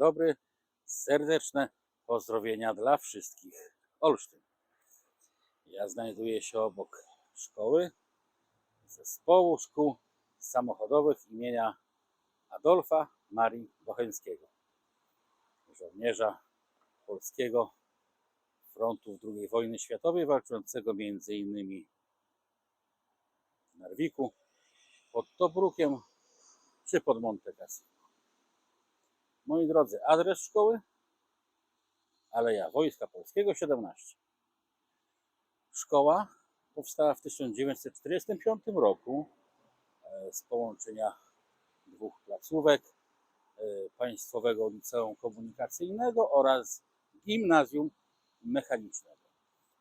dobry. Serdeczne pozdrowienia dla wszystkich Olsztyn. Ja znajduję się obok szkoły zespołu szkół samochodowych imienia Adolfa Marii Bocheńskiego, żołnierza polskiego frontów II wojny światowej, walczącego innymi w Narwiku, pod Tobrukiem czy pod Monte Cassino. Moi drodzy, adres szkoły Aleja Wojska Polskiego 17. Szkoła powstała w 1945 roku e, z połączenia dwóch placówek e, Państwowego Liceum Komunikacyjnego oraz Gimnazjum Mechanicznego.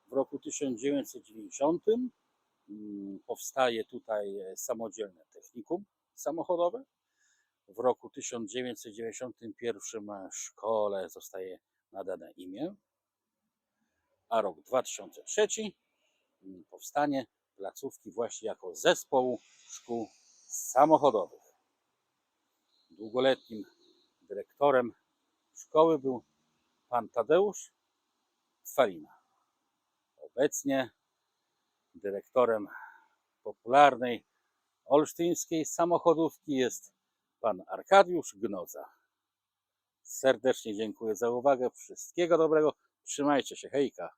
W roku 1990 mm, powstaje tutaj e, samodzielne technikum samochodowe. W roku 1991 szkole zostaje nadane imię, a rok 2003 mm, powstanie placówki właśnie jako zespołu szkół samochodowych. Długoletnim dyrektorem szkoły był pan Tadeusz Falina. Obecnie dyrektorem popularnej olsztyńskiej samochodówki jest pan Arkadiusz Gnoza. Serdecznie dziękuję za uwagę. Wszystkiego dobrego. Trzymajcie się. Hejka.